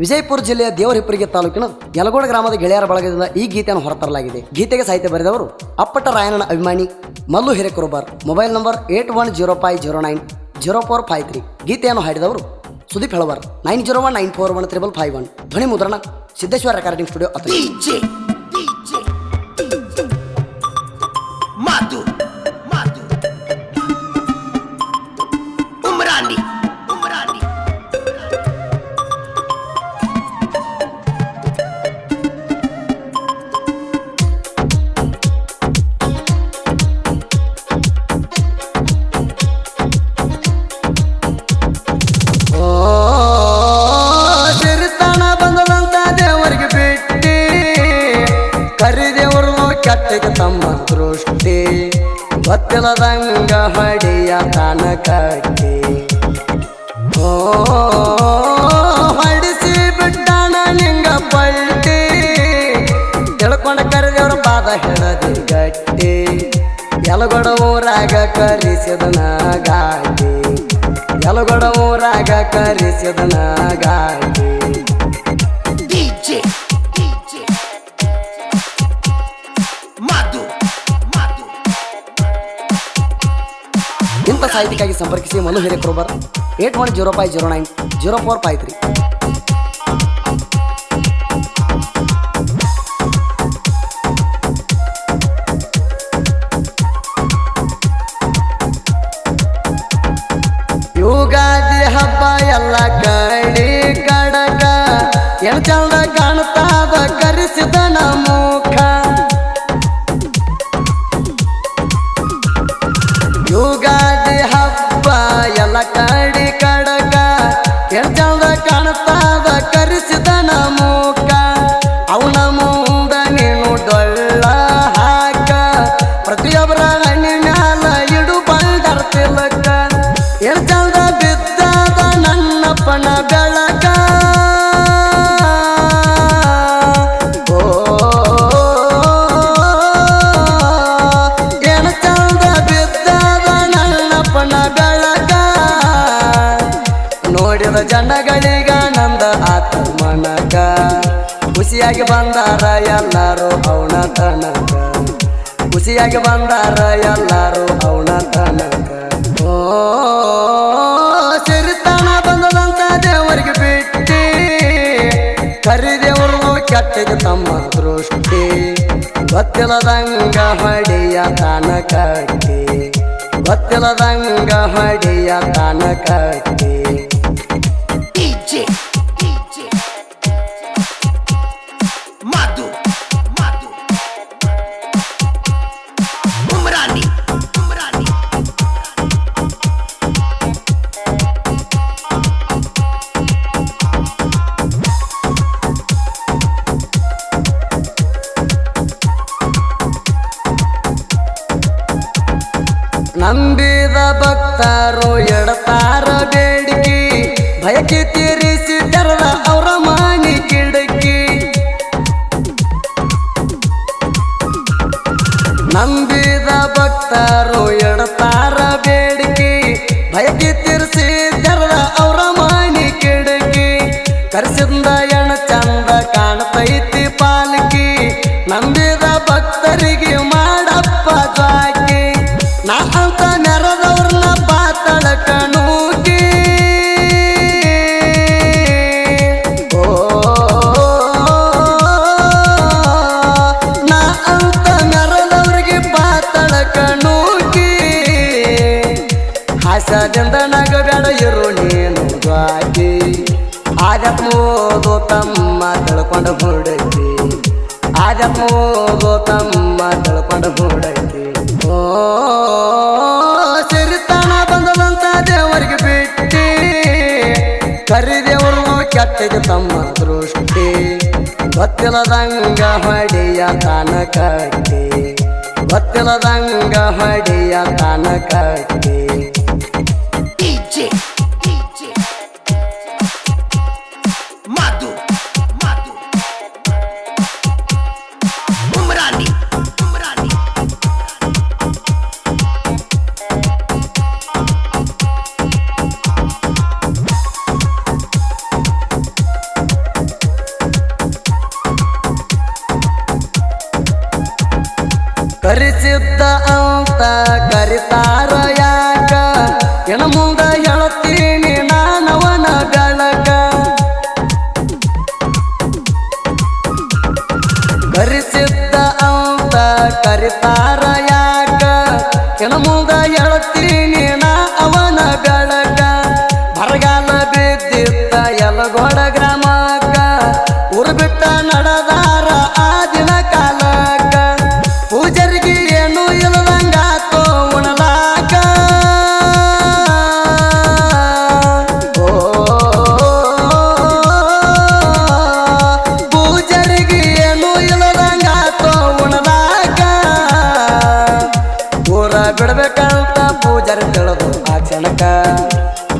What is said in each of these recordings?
ವಿಜಯಪುರ ಜಿಲ್ಲೆಯ ದೇವರಿಪ್ಪರಿಗೆ ತಾಲೂಕಿನ ಯಲಗೋಡ ಗ್ರಾಮದ ಗೆಳೆಯರ ಬಳಗದಿಂದ ಈ ಗೀತೆಯನ್ನು ಹೊರತರಲಾಗಿದೆ. ಗೀತೆಗೆ ಸಾಹಿತ್ಯ ಬರೆದವರು ಅಪ್ಪಟ ರಾಯಣ್ಣನ ಅಭಿಮಾನಿ Mallu Hirekurubar. Mobile number eight one zero five zero nine zero four five three. ಗೀತೆಯನ್ನು ಹಾಡಿದವರು Sudeep Helavar. Nine zero one nine four one triple five one. ಧ್ವನಿ ಮುದ್ರಣ ಸಿದ್ದೇಶ್ವರ ರೆಕಾರ್ಡಿಂಗ್ ಸ್ಟುಡಿಯೋ ಅಥವಾ ಗೊತ್ತಿಲ್ಲದಂಗ ಹಡಿಯ ತಾನ ಕಟ್ಟಿ ಓ, ಹಡಿಸಿ ಬಿಟ್ಟಾನ ನಿಂಗ ಪಲ್ಟಿ. ತಿಳ್ಕೊಂಡ ಕರಿದೇವ್ರ ಪಾದ ಹೇಳದಿ ಗಟ್ಟಿ. ಎಲಗೊಡ ಊರಾಗ ಕರಿಸಿದನ ಗಾಡಿ ಎಲಗೊಡ ಊರಾಗ ಕರಿಸಿದನ ಗಾಡಿ ಸಾಹಿತ್ಯಕ್ಕಾಗಿ ಸಂಪರ್ಕಿಸಿ Manu Hirekrobar eight one zero five zero nine zero four five three Ugadi ಹಬ್ಬ ಎಲ್ಲ ಕಡಿ ಕಡಕ ಎಲ್ಲ ಚಂದ ಎಣ್ ಚಂದ ಖುಷಿಯಾಗಿ ಬಂದಾರ ಎಲ್ಲರೂ ಅವನ ತನಕ. ಖುಷಿಯಾಗಿ ಬಂದಾರ ಎಲ್ಲರೂ ಅವನ ತನಕ. ಓ ಬಂದದಂತ ದೇವರಿಗೆ ಬಿಟ್ಟಿ ಕರಿದೇವರು ಕೆಟ್ಟಿಗೆ ತಮ್ಮ ದೃಷ್ಟಿ. ಗೊತ್ತಿಲ್ಲದಂಗ ಹೊಡಿಯ ತಾನ ಕಟ್ಟಿ ಗೊತ್ತಿಲ್ಲದಂಗ ಹೊಡಿಯ ತಾನ ಕಟ್ಟಿ ನಂಬಿದ ಭಕ್ತರು ಎಡತಾರ ಬೇಡಿಕೆ. ಬಯಕೆ ತೀರಿಸಿ ತೆರದ ಅವರ ಮಾನಿ ಕಿಡಕಿ. ನಂಬಿದ ಭಕ್ತರು ಎಡತಾರ ಬೇಡಿಕೆ ಹುಡುಕಿ ಓ ಸಿರಿತನ ಬಂದದಂತ ದೇವರಿಗೆ ಬಿಟ್ಟಿ ಕರಿದೇವರು ಕೆಟ್ಟಿಗೆ ತಮ್ಮ ದೃಷ್ಟಿ. ಗೊತ್ತಿಲ್ಲದಂಗ ಹೊಡಿಯ ತಾನ ಕಟ್ಟಿ. ಗೊತ್ತಿಲ್ಲದಂಗ ಹೊಡಿಯ ತಾನ ಕಟ್ಟಿ. ಕರಿತಾರ ಯಾಕ ಇನ್ನು ಮುಂದ ಹೇಳುತ್ತೀನಿ ನಾನವನ ಬೆಳಕ ಕರಿಸಿದ್ದ ಅಂತ ಕರಿತಾರ ಯಾಕ ಇನ್ನು ಮುಂದ ಹೇಳುತ್ತೀನಿ ನಾ ಅವನ ಬೆಳಕ ಬರಗಾಲ ಬಿದ್ದಿದ್ದ ಎಲಗೋಡ ಗ್ರಾಮಕ್ಕ ಉರು ಬಿಟ್ಟ ನಡೆದಾರ ಆ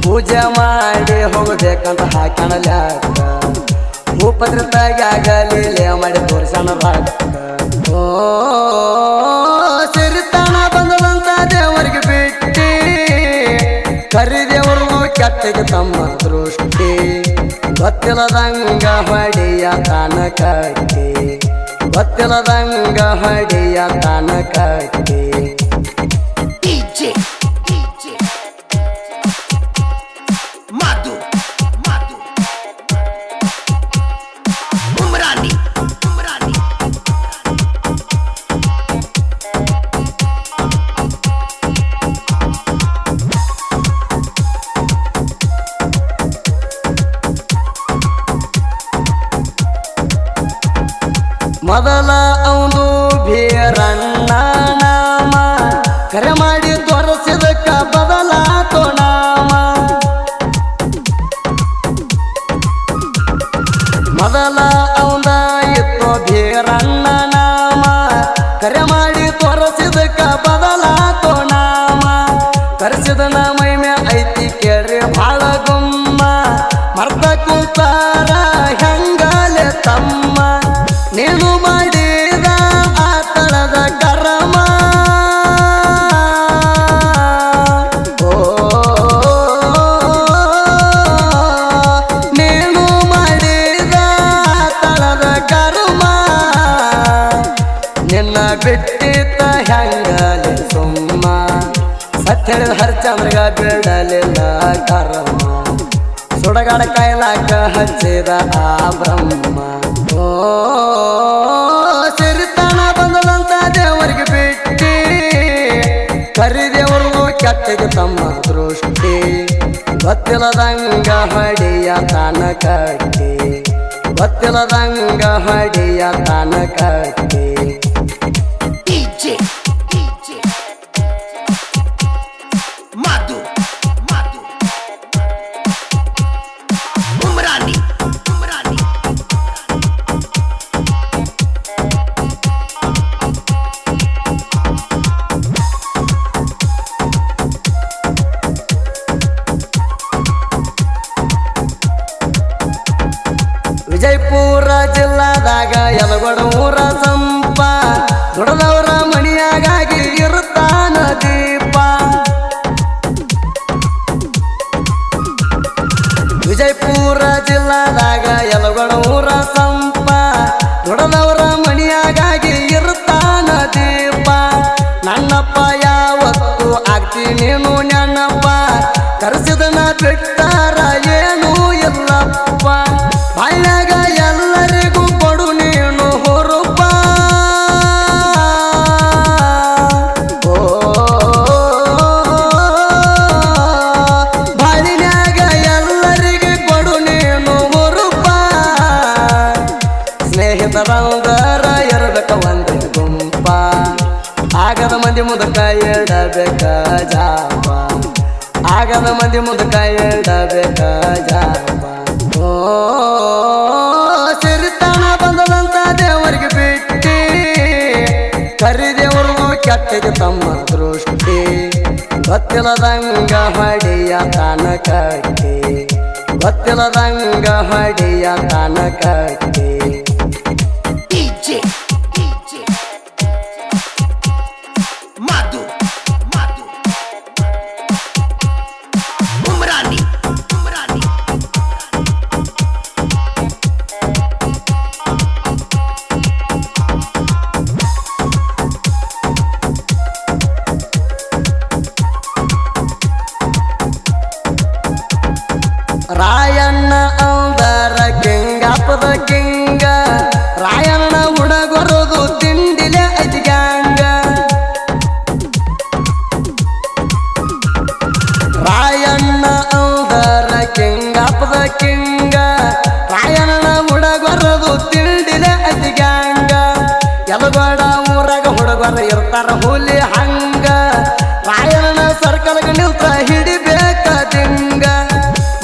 ಪೂಜೆ ಮಾಡಿ ಹೋಗ್ಬೇಕಂತ ಹಾಕಣಲ್ಯಾಕ ಭೂಪದ್ರತಾಗಿ ಆಗಲಿ ಲೇ ಮಾಡಿ ತೋರಿಸೋಣ ಓ ಸಿರಿತಾನ ಬಂದದಂತ ದೇವರಿಗೆ ಬಿಟ್ಟಿ ಕರಿದೇವರು ಕೆಟ್ಟಿಗೆ ತಮ್ಮ ದೃಷ್ಟಿ. ಗೊತ್ತಿಲ್ಲದಂಗ ಹೊಡೆಯ ತಾನ ಕಟ್ಟಿ ಗೊತ್ತಿಲ್ಲದಂಗ ಹೊಡೆಯ ತಾನ ಕಟ್ಟಿ ಮೊದಲ ಅವನು ಭೀರಣ್ಣ ನಾಮ ಕರೆ ಮಾಡಿ ತೋರಿಸಿದಕ್ಕ ಬದಲ ನಾಮ ಮೊದಲ ಅವನ ಇತ್ತು ಭೀರಣ್ಣ ನಾಮ ಕರೆ ಮಾಡಿ ತೋರಿಸಿದಕ್ಕ ಬದಲ ನಾಮ ಕರೆಸಿದ ಹೇಳಿದ ಹರಿಚಂದ್ರಗ ಬೀಳಲಿಲ್ಲ ಕರಮ್ಮ ಸುಡಗಾಡ ಕೈಲಾಕ ಹಚ್ಚಿದ ಆ ಬ್ರಹ್ಮ. ಓ, ಸಿರಿತನ ಬಂದದಂತ ದೇವರಿಗೆ ಬಿಟ್ಟಿ ಕರಿದೇವರು ಕೆಟ್ಟಿಗೆ ತಮ್ಮ ದೃಷ್ಟಿ. ಗೊತ್ತಿಲ್ಲದಂಗ ಹಡಿಯ ತಾನ ಕಟ್ಟಿ ಗೊತ್ತಿಲ್ಲದಂಗ ಹಡಿಯ ತಾನ ಕಟ್ಟಿ ಊರ ಸಂಪ ದುಡದವರ ಮಣಿಯಾಗಾಗಿ ಇರುತ್ತಾನ ದೀಪ. ವಿಜಯಪುರ ಜಿಲ್ಲಾದಾಗ ಯಲಗೋಡ ಊರ ಸಂಪ ದುಡದವರ ಮಣಿಯಾಗಾಗಿ ಇರುತ್ತಾನ ದೀಪ. ನನ್ನಪ್ಪ, ಯಾವತ್ತು ಆಗ್ತೀನಿ ನೀನು ನೆನಪ್ಪ ಕರೆಸಿದನ ನಾ ಗೊತ್ತಿಲ್ಲದಂಗ ಹೊಡಿಯ ತಾನ ಕಟ್ಟಿ ಗೊತ್ತಿಲ್ಲದಂಗ ಹೊಡಿಯ ತಾನ ಕಟ್ಟಿ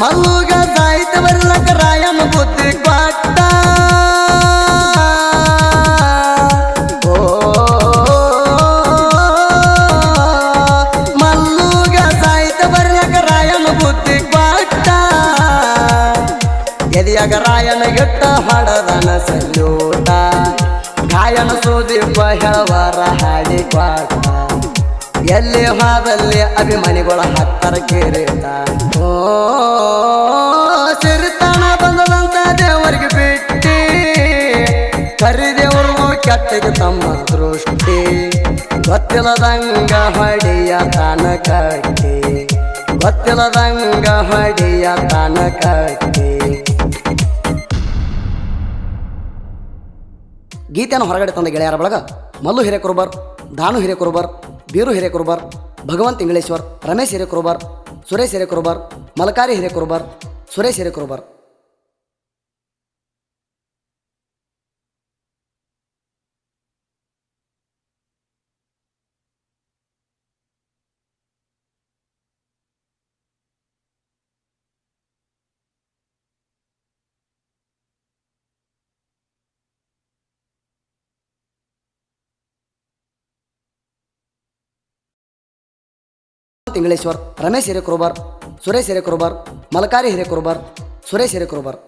ಮಲ್ಲುಗ ಸಾಹಿತ್ಯ ಬರ್ಲಕ ರಾಯನ ಬುದ್ಧಿ ಕೊಟ್ಟ. ಮಲ್ಲುಗ ಸಾಹಿತ್ಯ ಬರ್ಲಕ ರಾಯಣ್ಣ ಬುದ್ಧಿ ಕೊಟ್ಟ. ಎದಿಯಾಗ ರಾಯನ ಗಿಟ್ಟ ಹಾಡದನ ಸಲ್ಯೂಟ ಗಾಯನ ಸೋದಿ ಹೇಳವರ ಹಾಡಿ ಕ್ವಾಟ ಎಲ್ಲಿ ಹಾದಲ್ಲಿ ಅಭಿಮಾನಿಗಳ ಹತ್ತರ ಕೇರಿತ? ಓ, ಸಿರಿತಾನ ಬಂದದಂತ ದೇವರಿಗೆ ಬಿಟ್ಟಿ ಕರಿದೇವರು ಕೆಟ್ಟಿಗೆ ತಮ್ಮ ದೃಷ್ಟಿ. ಗೊತ್ತಿಲ್ಲದಂಗ ಹೊಡಿಯ ತಾನ ಕಟ್ಟಿ ಗೊತ್ತಿಲ್ಲದಂಗ ಹೊಡಿಯ ತಾನ ಕಟ್ಟಿ ಗೀತೆಯನ್ನು ಹೊರಗಡೆ ತಂದ ಗೆಳೆಯರ ಬಳಗ ಮಲ್ಲು ಹಿರೇಕುರುಬರ್, ದಾನು ಹಿರೇಕುರುಬರ್ ಬೀರು ಹಿರೇಕುರುಬರ್ ಭಗವಂತ ಇಂಗ್ಲೇಶ್ವರ್ ರಮೇಶ್ ಹಿರೇಕುರುಬರ್ ಸುರೇಶ್ ಹಿರೇಕುರುಬರ್ ಮಲಕಾರಿ ಹಿರೇಕುರುಬರ್ ಸುರೇಶ್ ಹಿರೇಕುರುಬರ್ ಇಂಗ್ಲೇಶ್ವರ್ ರಮೇಶ್ ಹಿರೇಕುರುಬರ್ ಸುರೇಶ್ ಹಿರೇಕುರುಬರ್ ಮಲಕಾರಿ ಹಿರೇಕುರುಬರ್ ಸುರೇಶ್ ಹಿರೇಕುರುಬರ್.